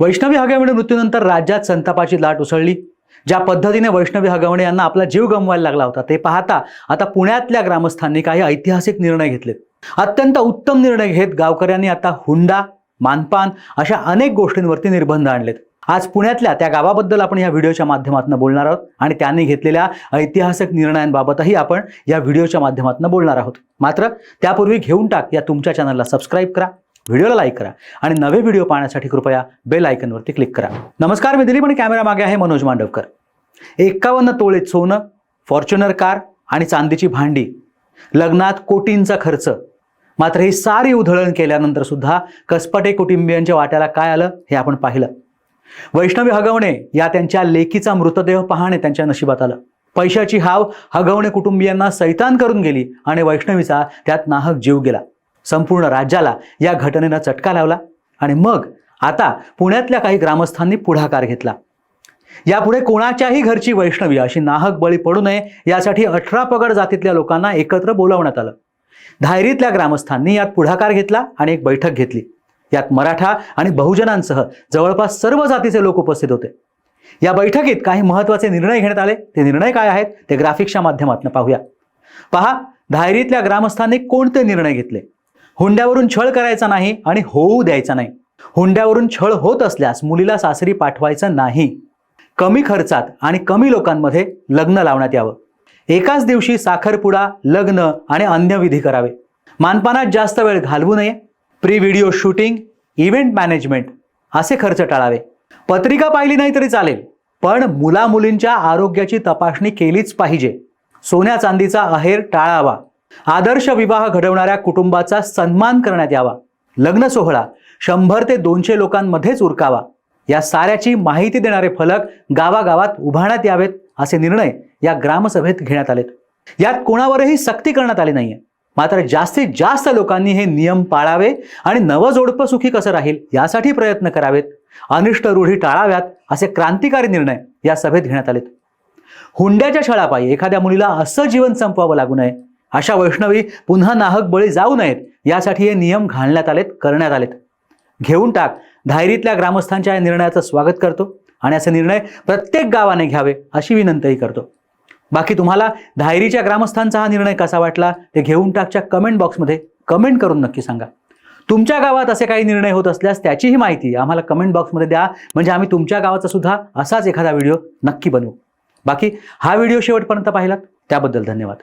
वैष्णवी हगवणे मृत्यूनंतर राज्यात संतापाची लाट उसळली. ज्या पद्धतीने वैष्णवी हगवणे यांना आपला जीव गमवायला लागला होता ते पाहता आता पुण्यातल्या ग्रामस्थांनी काही ऐतिहासिक निर्णय घेतलेत. अत्यंत उत्तम निर्णय घेत गावकऱ्यांनी आता हुंडा मानपान अशा अनेक गोष्टींवरती निर्बंध आणलेत. आज पुण्यातल्या त्या गावाबद्दल आपण या व्हिडिओच्या माध्यमातून बोलणार आहोत आणि त्यांनी घेतलेल्या ऐतिहासिक निर्णयांबाबतही आपण या व्हिडिओच्या माध्यमातून बोलणार आहोत. मात्र त्यापूर्वी घेऊन टाक या तुमच्या चॅनलला सबस्क्राईब करा. व्हिडिओला लाईक करा आणि नवे व्हिडिओ पाहण्यासाठी कृपया बेल आयकनवरती क्लिक करा. नमस्कार मी दिलीप आणि कॅमेरा मागे आहे मनोज मांडवकर. एक्कावन्न तोळे सोनं फॉर्च्युनर कार आणि चांदीची भांडी. लग्नात कोटींचा खर्च. मात्र ही सारी उधळण केल्यानंतर सुद्धा कसपटे कुटुंबियांच्या वाट्याला काय आलं हे आपण पाहिलं. वैष्णवी हगवणे या त्यांच्या लेकीचा मृतदेह पाहणे त्यांच्या नशिबात आलं. पैशाची हाव हगवणे कुटुंबियांना सैतान करून गेली आणि वैष्णवीचा त्यात नाहक जीव गेला. संपूर्ण राज्याला या घटनेनं चटका लावला आणि मग आता पुण्यातल्या काही ग्रामस्थांनी पुढाकार घेतला. यापुढे कोणाच्याही घरची वैष्णवी अशी नाहक बळी पडू नये यासाठी अठरा पगड जातीतल्या लोकांना एकत्र बोलावण्यात आलं. धायरीतल्या ग्रामस्थांनी यात पुढाकार घेतला आणि एक बैठक घेतली. यात मराठा आणि बहुजनांसह जवळपास सर्व जातीचे लोक उपस्थित होते. या बैठकीत काही महत्त्वाचे निर्णय घेण्यात आले. ते निर्णय काय आहेत ते ग्राफिक्सच्या माध्यमातून पाहूया. पहा धायरीतल्या ग्रामस्थांनी कोणते निर्णय घेतले? हुंड्यावरून छळ करायचा नाही आणि होऊ द्यायचा नाही. हुंड्यावरून छळ होत असल्यास मुलीला सासरी पाठवायचं नाही. कमी खर्चात आणि कमी लोकांमध्ये लग्न लावण्यात यावं. एकाच दिवशी साखरपुडा लग्न आणि अन्य विधी करावे. मानपानात जास्त वेळ घालवू नये. Pre video shooting event management असे खर्च टाळावे. पत्रिका पाहिली नाही तरी चालेल पण मुला मुलींच्या आरोग्याची तपासणी केलीच पाहिजे. सोन्या चांदीचा अहेर टाळावा. आदर्श विवाह घडवणाऱ्या कुटुंबाचा सन्मान करण्यात यावा. लग्न सोहळा शंभर ते दोनशे लोकांमध्येच उरकावा. या साऱ्याची माहिती देणारे फलक गावागावात उभारण्यात यावेत असे निर्णय या ग्रामसभेत घेण्यात आलेत. यात कोणावरही सक्ती करण्यात आली नाहीये. मात्र जास्तीत जास्त लोकांनी हे नियम पाळावे आणि नवजोडपं सुखी कसं राहील यासाठी प्रयत्न करावेत. अनिष्ट रूढी टाळाव्यात असे क्रांतिकारी निर्णय या सभेत घेण्यात आलेत. हुंड्याच्या छळापायी एखाद्या मुलीला असं जीवन संपवावं लागू नये. अशा वैष्णवी पुन्हा नाहक बळी जाऊ नयेत. यासाठी हे नियम घालण्यात आलेत करण्यात आलेत. घेऊन टाक. धायरीतल्या ग्रामस्थांच्या या निर्णयाचं स्वागत करतो आणि असे निर्णय प्रत्येक गावाने घ्यावे अशी विनंतीही करतो. बाकी तुम्हाला धायरीच्या ग्रामस्थांचा हा निर्णय कसा वाटला ते घेऊन टाकच्या कमेंट बॉक्समध्ये कमेंट करून नक्की सांगा. तुमच्या गावात असे काही निर्णय होत असल्यास त्याचीही माहिती आम्हाला कमेंट बॉक्समध्ये द्या. म्हणजे आम्ही तुमच्या गावाचा सुद्धा असाच एखादा व्हिडिओ नक्की बनवू. बाकी हा व्हिडिओ शेवटपर्यंत पाहिलात. त्याबद्दल धन्यवाद.